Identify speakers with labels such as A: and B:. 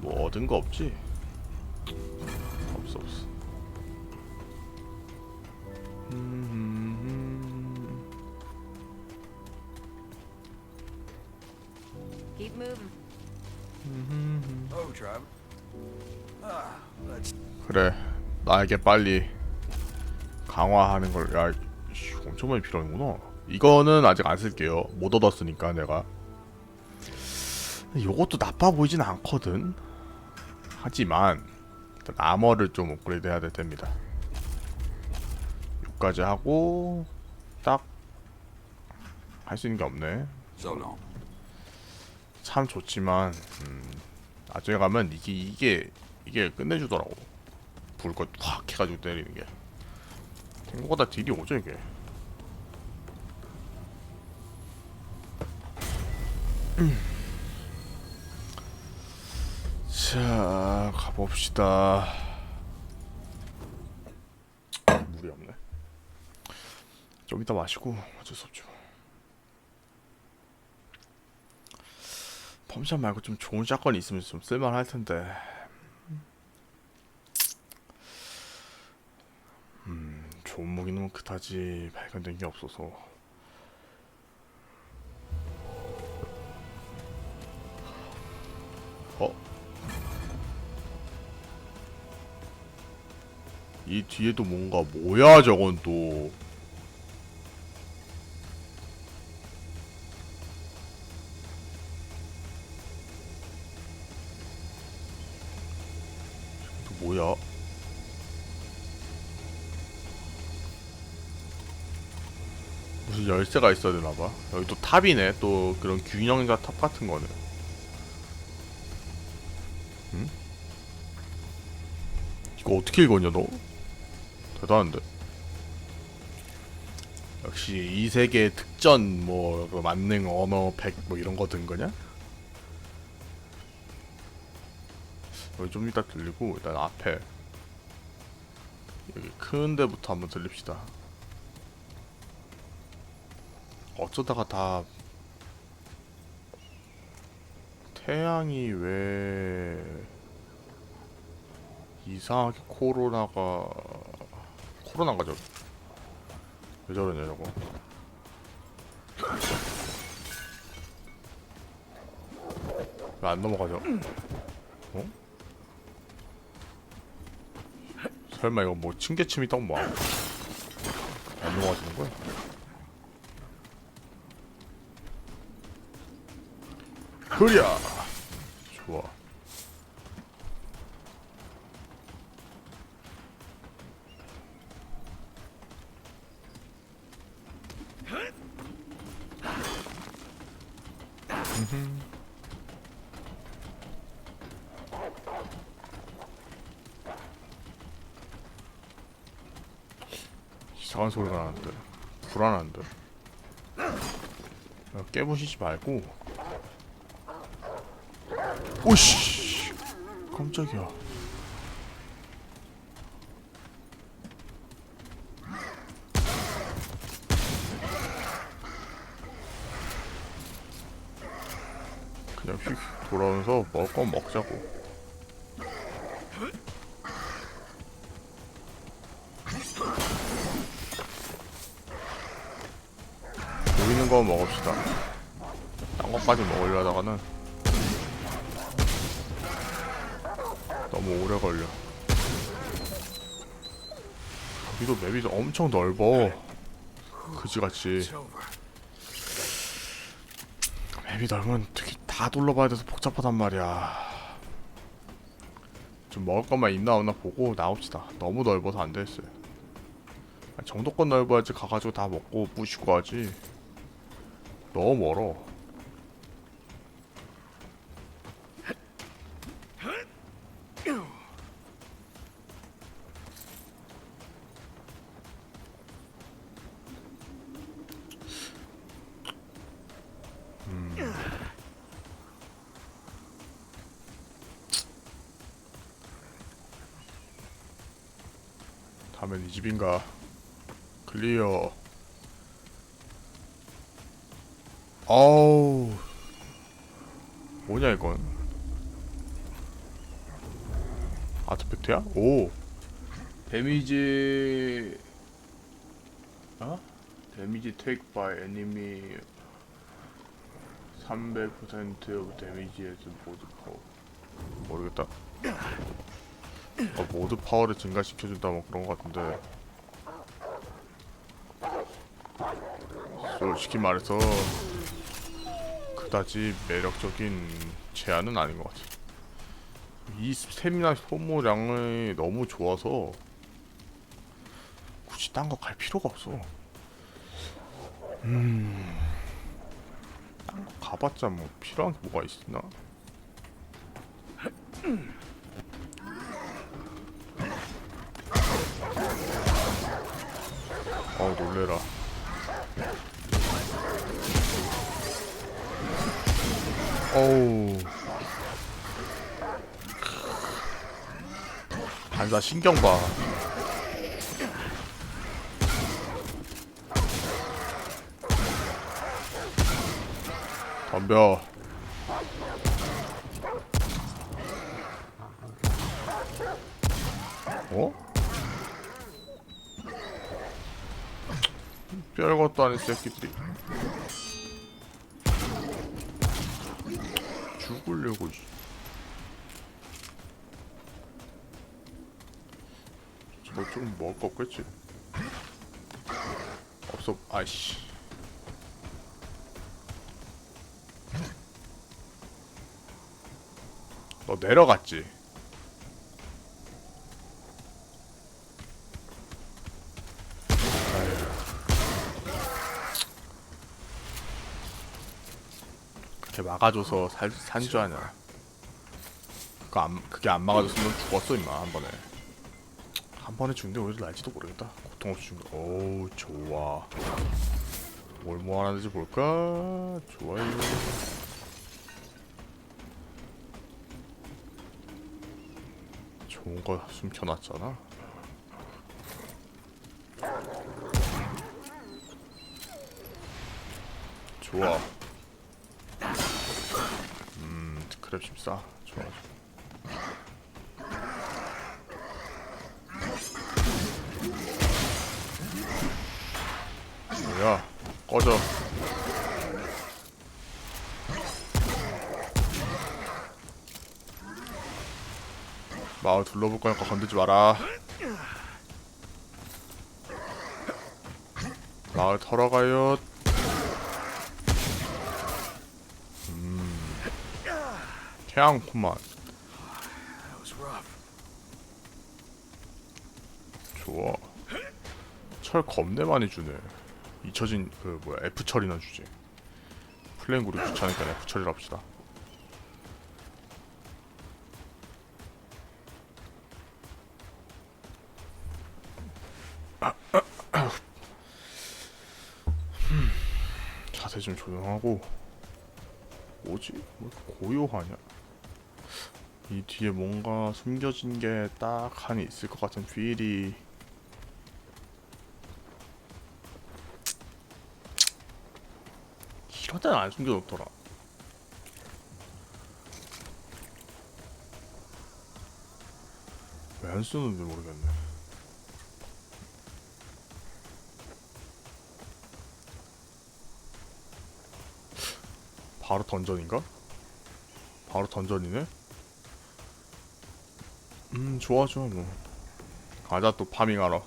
A: 뭐 얻은 거 없지? 없어 없어. 음,
B: Keep moving.
C: Oh, Trav. Ah, let's.
A: 그래 나에게 빨리 강화하는 걸 야, 씨, 엄청 많이 필요하는구나. 이거는 아직 안 쓸게요. 못 얻었으니까 내가. 요것도 나빠 보이진 않거든. 하지만 아머를 좀 업그레이드 해야 될 텐니다. 요까지 하고 딱 할 수 있는 게 없네. 참 좋지만 음, 나중에 가면 이게 이게 이게 끝내주더라고 불꽃 확 해가지고 때리는 게 생각보다 딜이 오죠 이게 음. 자 가봅시다 물이 없네 좀 이따 마시고 어쩔 수 없죠 펌샷 말고 좀 좋은 샷건이 있으면 좀 쓸만할 텐데. 음, 좋은 무기는 그다지 발견된 게 없어서. 이 뒤에도 뭔가 뭐야 저건 또. 또 뭐야? 무슨 열쇠가 있어야 되나봐. 여기 또 탑이네. 또 그런 균형자 탑 같은 거는. 응? 이거 어떻게 읽었냐 너? 대단한데. 역시 이 세계 특전 뭐 그 만능 언어 100뭐 이런 거 든 거냐? 여기 좀 이따 들리고 일단 앞에 여기 큰 데부터 한번 들립시다. 어쩌다가 다 태양이 왜 이상하게 코로나가 코로나가 저왜 저러냐 저거 왜 안 넘어가죠? 어? 설마 이거 뭐 층계침이 떡 뭐? 안 넘어가지는 거야? 그랴 좋아 이상한 소리가 나는데. 불안한데. 야, 깨부시지 말고. 오씨! 깜짝이야 그냥 휙 돌아오면서 먹을 건 먹자고 보이는 거 먹읍시다 딴 것까지 먹으려다가는 너무 오래 걸려. 여기도 맵이 엄청 넓어. 그지같이. 맵이 넓으면 되게 다 둘러봐야 돼서 복잡하단 말이야. 좀 먹을 것만 있나 없나 보고 나옵시다. 너무 넓어서 안 되겠어요. 정도껏 넓어야지 가가지고 다 먹고 부시고 하지. 너무 멀어. 다음엔 이 집인가? 클리어. 어우. 뭐냐 이건? 아트팩트야? 오 데미지 어? 데미지 take by enemy 300% of damage에서 모드 파워 모르겠다 어, 모드 파워를 증가시켜준다 뭐 그런 거 같은데 솔직히 말해서 그다지 매력적인 제안은 아닌 것 같아 이 스태미나 소모량이 너무 좋아서 굳이 딴 거 갈 필요가 없어. 음, 딴 거 가봤자 뭐 필요한 게 뭐가 있나? 놀래라. 어우. 반사 신경 봐. 덤벼. 어? 별것도 아닌 새끼들이 죽으려고 씨. 뭐좀 먹을 거 없겠지? 없어 아이씨 너 내려갔지? 그렇게 막아줘서 살, 산줄 아냐. 그거 안, 그게 안 막아줬으면 죽었어 임마 한 번에. 한 번에 죽는데 오히려 날지도 모르겠다. 고통 없이 죽는 거. 오우 좋아. 뭘 모아놨는지 볼까? 좋아요. 좋은 거 숨겨놨잖아. 좋아 음 크랩 14 좋아 뭐야? 꺼져. 마을 둘러볼 거니까 건들지 마라. 마을 털어가요
C: rough.
A: 좋아 철 겁내 많이 주네 잊혀진 그 뭐야 F 철이나 주지 플레인 구리 귀찮으니까 F 철이라 합시다 음, 자세 좀 조용하고 뭐지? 뭐 고요하냐? 이 뒤에 뭔가 숨겨진 게딱 하니 있을 것 같은 필이 이런 데는 안 숨겨놓더라 왜 안 쓰는지 모르겠네 바로 던전인가? 바로 던전이네? 음 좋아 좋아 뭐. 가자 또 파밍하러